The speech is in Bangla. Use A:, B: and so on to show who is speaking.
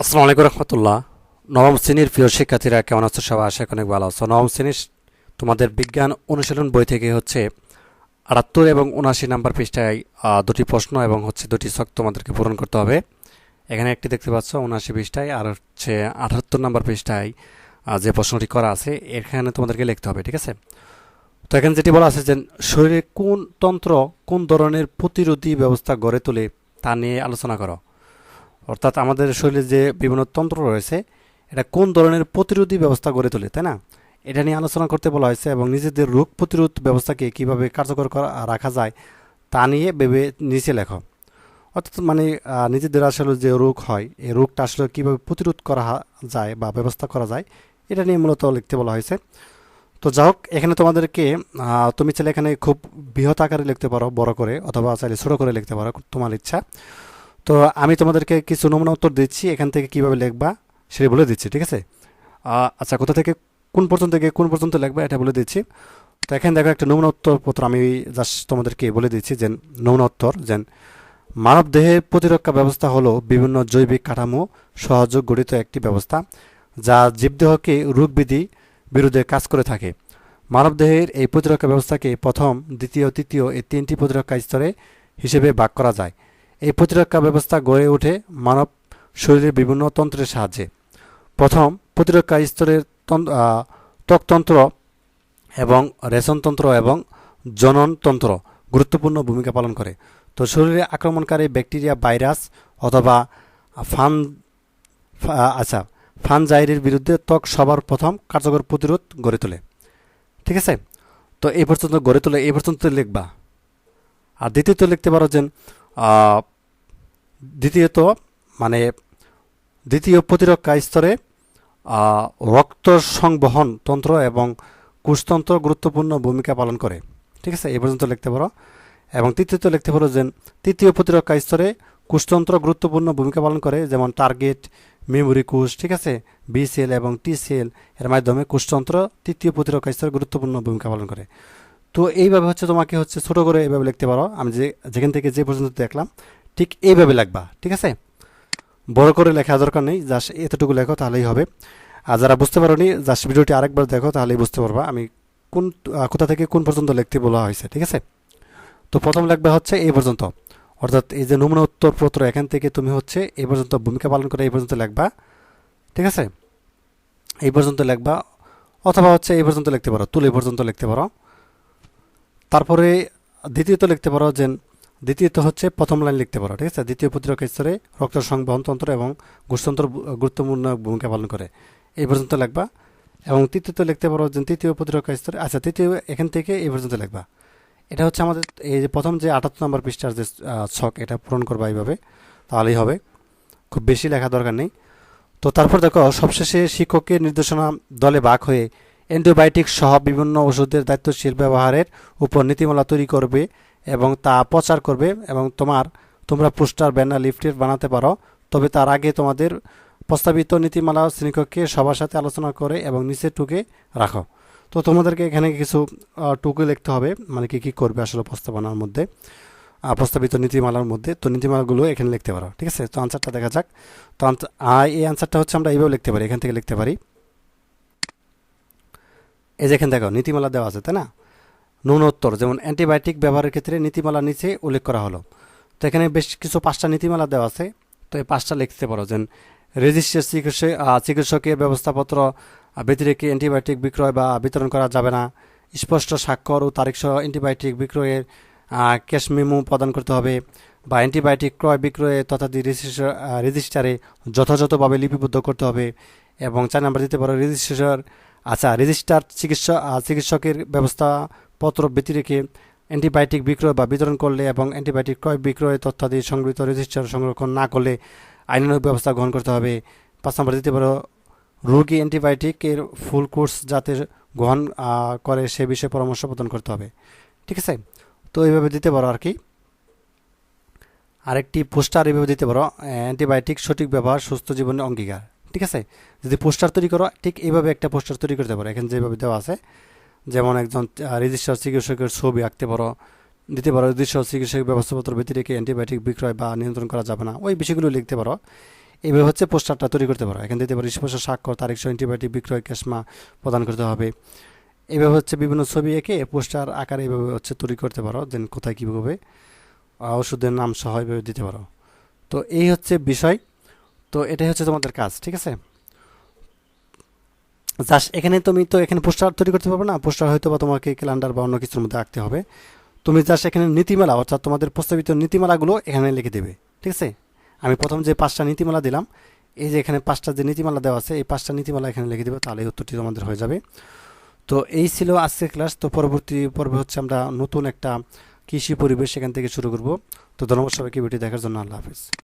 A: আসসালামু আলাইকুম রহমতুল্লাহ। নবম শ্রেণির প্রিয় শিক্ষার্থীরা, কেমন আছো সবাই? আশা অনেক ভালো আছো। নবম শ্রেণির তোমাদের বিজ্ঞান অনুশীলন বই থেকে হচ্ছে আটাত্তর এবং উনআশি নাম্বার পৃষ্ঠায় দুটি প্রশ্ন এবং হচ্ছে দুটি ছক তোমাদেরকে পূরণ করতে হবে। এখানে একটি দেখতে পাচ্ছ, উনআশি পৃষ্ঠায় আর হচ্ছে আটাত্তর নাম্বার পৃষ্ঠায় যে প্রশ্নটি করা আছে, এখানে তোমাদেরকে লিখতে হবে, ঠিক আছে? তো এখানে যেটি বলা আছে যে, শরীরে কোন তন্ত্র কোন ধরনের প্রতিরোধী ব্যবস্থা গড়ে তোলে তা নিয়ে আলোচনা করো। অর্থাৎ আমাদের শরীরে যে বিভিন্ন তন্ত্র রয়েছে, এটা কোন ধরনের প্রতিরোধী ব্যবস্থা গড়ে তোলে, তাই না? এটা নিয়ে আলোচনা করতে বলা হয়েছে এবং নিজেদের রোগ প্রতিরোধ ব্যবস্থাকে কীভাবে কার্যকর করা, রাখা যায় তা নিয়ে ভেবে নিচে লেখো অর্থাৎ মানে নিজেদের আসলে যে রোগ হয়, এই রোগটা আসলে কীভাবে প্রতিরোধ করা যায় বা ব্যবস্থা করা যায়, এটা নিয়ে মূলত লিখতে বলা হয়েছে। তো যা হোক, এখানে তোমাদেরকে তুমি চাইলে এখানে খুব বৃহৎ আকারে লিখতে পারো, বড় করে, অথবা চাইলে ছোট করে লিখতে পারো, তোমার ইচ্ছা। তো আমি তোমাদেরকে কিছু নমুনা উত্তর দিচ্ছি, এখান থেকে কীভাবে লিখবা সেটা বলে দিচ্ছি, ঠিক আছে? আচ্ছা কোথা থেকে কোন পর্যন্ত থেকে কোন পর্যন্ত লিখবা এটা বলে দিচ্ছি। তো এখানে দেখো একটা নমুনা উত্তরপত্র, আমি জাস্ট তোমাদেরকে বলে দিচ্ছি যে নমুনা উত্তর, যে মানব দেহের প্রতিরক্ষা ব্যবস্থা হলো বিভিন্ন জৈবিক কাঠামো সহযোগ গঠিত একটি ব্যবস্থা, যা জীবদেহকে রোগবিধি বিরুদ্ধে কাজ করে থাকে। মানবদেহের এই প্রতিরক্ষা ব্যবস্থাকে প্রথম, দ্বিতীয়, তৃতীয় এই তিনটি প্রতিরক্ষা স্তরে হিসেবে ভাগ করা যায়। এই প্রতিরক্ষা ব্যবস্থা গড়ে ওঠে মানব শরীরের বিভিন্ন তন্ত্রের সাহায্যে। প্রথম, প্রতিরক্ষা স্তরের তন- ত্বকতন্ত্র এবং রেশনতন্ত্র এবং জননতন্ত্র গুরুত্বপূর্ণ ভূমিকা পালন করে। তো শরীরে আক্রমণকারী ব্যাকটেরিয়া, ভাইরাস অথবা ফান আচ্ছা ফানজাইরের বিরুদ্ধে ত্বক সবার প্রথম কার্যকর প্রতিরোধ গড়ে তোলে। ঠিক আছে? তো এই পর্যন্ত গড়ে তোলে, এই পর্যন্ত লিখবা। আর দ্বিতীয়ত লিখতে পারো যে দ্বিতীয়ত মানে দ্বিতীয় প্রতিরক্ষা স্তরে রক্ত সংবহন তন্ত্র এবং কোষতন্ত্র গুরুত্বপূর্ণ ভূমিকা পালন করে। ঠিক আছে? এই পর্যন্ত লিখতে পারো। এবং তৃতীয়ত লিখতে পারো যে, তৃতীয় প্রতিরক্ষা স্তরে কোষতন্ত্র গুরুত্বপূর্ণ ভূমিকা পালন করে, যেমন টার্গেট, মেমোরি কোষ ঠিক আছে? বি এবং টি এর মাধ্যমে কোষতন্ত্র তৃতীয় প্রতিরক্ষা স্তরে গুরুত্বপূর্ণ ভূমিকা পালন করে। তো এইভাবে হচ্ছে তোমাকে হচ্ছে ছোট করে এইভাবে লিখতে পারো। আমি যে, যেখান থেকে যে পর্যন্ত দেখলাম, ঠিক এইভাবে লিখবা, ঠিক আছে? বড় করে লেখা দরকার নেই, জাস্ট এতটুকু লেখো তাহলেই হবে। আর যারা বুঝতে পারোনি, জাস্ট ভিডিওটি আরেকবার দেখো তাহলেই বুঝতে পারবা আমি কোন কোথা থেকে কোন পর্যন্ত লিখতে বলা হয়েছে, ঠিক আছে? তো প্রথম লেখবা হচ্ছে এই পর্যন্ত। অর্থাৎ এই যে নমুনা উত্তরপত্র এখান থেকে তুমি হচ্ছে এই পর্যন্ত ভূমিকা পালন করে এই পর্যন্ত লিখবা, ঠিক আছে? এই পর্যন্ত লেখবা, অথবা হচ্ছে এই পর্যন্ত লিখতে পারো, তুলে পর্যন্ত লিখতে পারো। তারপরে দ্বিতীয়ত লিখতে পারো যে দ্বিতীয়ত হচ্ছে প্রথম লাইন লিখতে পারো, ঠিক আছে? দ্বিতীয় প্রতিরক্ষা স্তরে রক্ত সংবহন তন্ত্র এবং গোষ্ঠতন্ত্র গুরুত্বপূর্ণ ভূমিকা পালন করে। এই পর্যন্ত লিখবা। এবং তৃতীয়ত লিখতে পারো যে তৃতীয় প্রতিরক্ষা স্তরে আচ্ছা তৃতীয় এখান থেকে এই পর্যন্ত লিখবা। এটা হচ্ছে আমাদের এই যে প্রথম যে আটাত্তর নম্বর পৃষ্ঠার যে ছক, এটা পূরণ করবা এইভাবে, তাহলেই হবে। খুব বেশি লেখা দরকার নেই। তো তারপর দেখো, সবশেষে শিক্ষকের নির্দেশনা দলে ভাগ হয়ে অ্যান্টিবায়োটিক সহ বিভিন্ন ওষুধের দায়িত্বশীল ব্যবহারের উপর নীতিমালা তৈরি করবে এবং তা প্রচার করবে এবং তোমার তোমরা পোস্টার ব্যানার লিফলেট বানাতে পারো। তবে তার আগে তোমাদের প্রস্তাবিত নীতিমালা শ্রেণীকক্ষে সবার সাথে আলোচনা করে এবং নিচে টুকে রাখো। তো তোমাদেরকে এখানে কিছু টুকে লিখতে হবে মানে কি কি করবে আসলে প্রস্তাবনার মধ্যে প্রস্তাবিত নীতিমালার মধ্যে। তো নীতিমালাগুলো এখানে লিখতে পারো ঠিক আছে? তো আনসারটা দেখা যাক। তো আনস- আহ, এই আনসারটা হচ্ছে আমরা এইভাবে লিখতে পারি এখান থেকে লিখতে পারি। এই যেখানে দেখো নীতিমালা দেওয়া আছে তাই না? ন্যূনোত্তর যেমন অ্যান্টিবায়োটিক ব্যবহারের ক্ষেত্রে নীতিমালা নিচে উল্লেখ করা হলো। তো এখানে বেশ কিছু পাঁচটা নীতিমালা দেওয়া আছে। তো এই পাঁচটা লিখতে পারো যেন রেজিস্টার চিকিৎসা আহ, চিকিৎসকের ব্যবস্থাপত্র ব্যতিরেকে অ্যান্টিবায়োটিক বিক্রয় বা বিতরণ করা যাবে না। স্পষ্ট স্বাক্ষর ও তারিখ সহ অ্যান্টিবায়োটিক বিক্রয়ের ক্যাশ মেমো প্রদান করতে হবে বা অ্যান্টিবায়োটিক ক্রয় বিক্রয়ে তথা রেজিস্টার যথাযথভাবে লিপিবদ্ধ করতে হবে। এবং চার নাম্বার দিতে পারো রেজিস্ট্রার আচ্ছা চিকিৎসা চিকিৎসকের ব্যবস্থাপত্র ব্যতি রেখে অ্যান্টিবায়োটিক বিক্রয় বা বিতরণ করলে এবং অ্যান্টিবায়োটিক ক্রয় বিক্রয় তথ্যাদি সংগৃহীত রেজিস্টার সংরক্ষণ না করলে আইনানুগ ব্যবস্থা গ্রহণ করতে হবে। পাঁচ নম্বর দিতে পারো রোগী অ্যান্টিবায়োটিকের ফুল কোর্স যাতে গ্রহণ করে সে বিষয়ে পরামর্শ প্রদান করতে হবে। ঠিক আছে? তো এইভাবে দিতে পারো আর কি। আরেকটি পোস্টার এইভাবে দিতে পারো অ্যান্টিবায়োটিক সঠিক ব্যবহার, সুস্থ জীবনের অঙ্গীকার। ঠিক আছে? যদি পোস্টার তৈরি করো, ঠিক এইভাবে একটা পোস্টার তৈরি করতে পারো। এখানে যেভাবে দেওয়া আছে, যেমন একজন রেজিস্টার চিকিৎসকের ছবি আঁকতে পারো, দিতে পারো। রেজিস্টার চিকিৎসক ব্যবস্থাপত্র ব্যতিরেকে অ্যান্টিবায়োটিক বিক্রয় বা নিয়ন্ত্রণ করা যাবে না। ওই বিষয়গুলো লিখতে পারো। এইভাবে হচ্ছে পোস্টারটা তৈরি করতে পারো। এখানে দিতে পারো স্পষ্ট স্বাক্ষর তারিখ সহ অ্যান্টিবায়োটিক বিক্রয় ক্যাশমা প্রদান করতে হবে। এইভাবে হচ্ছে বিভিন্ন ছবি এঁকে পোস্টার আকারে এইভাবে হচ্ছে তৈরি করতে পারো। দেন কোথায় কীভাবে ওষুধের নাম সহ এইভাবে দিতে পারো। তো এই হচ্ছে বিষয়। তো এটাই হচ্ছে তোমাদের কাজ, ঠিক আছে? জাস্ট এখানে তুমি তো এখানে পোস্টার তৈরি করতে পারবে না, পোস্টার হয়তো বা তোমাকে ক্যালেন্ডার বা অন্য কিছুর মধ্যে আঁকতে হবে। তুমি জাস্ট এখানে নীতিমালা, অর্থাৎ তোমাদের প্রস্তাবিত নীতিমালাগুলো এখানে লিখে দেবে, ঠিক আছে? আমি প্রথম যে পাঁচটা নীতিমালা দিলাম, এই যে এখানে পাঁচটা যে নীতিমালা দেওয়া আছে, এই পাঁচটা নীতিমালা এখানে লিখে দেবে তাহলে উত্তরটি তোমাদের হয়ে যাবে। তো এই ছিল আজকের ক্লাস তো পরবর্তী পর্বে হচ্ছে আমরা নতুন একটা কৃষি পরিবেশ সেখান থেকে শুরু করব। তো ধন্যবাদ সবাইকে ভিডিও দেখার জন্য আল্লাহ হাফিজ।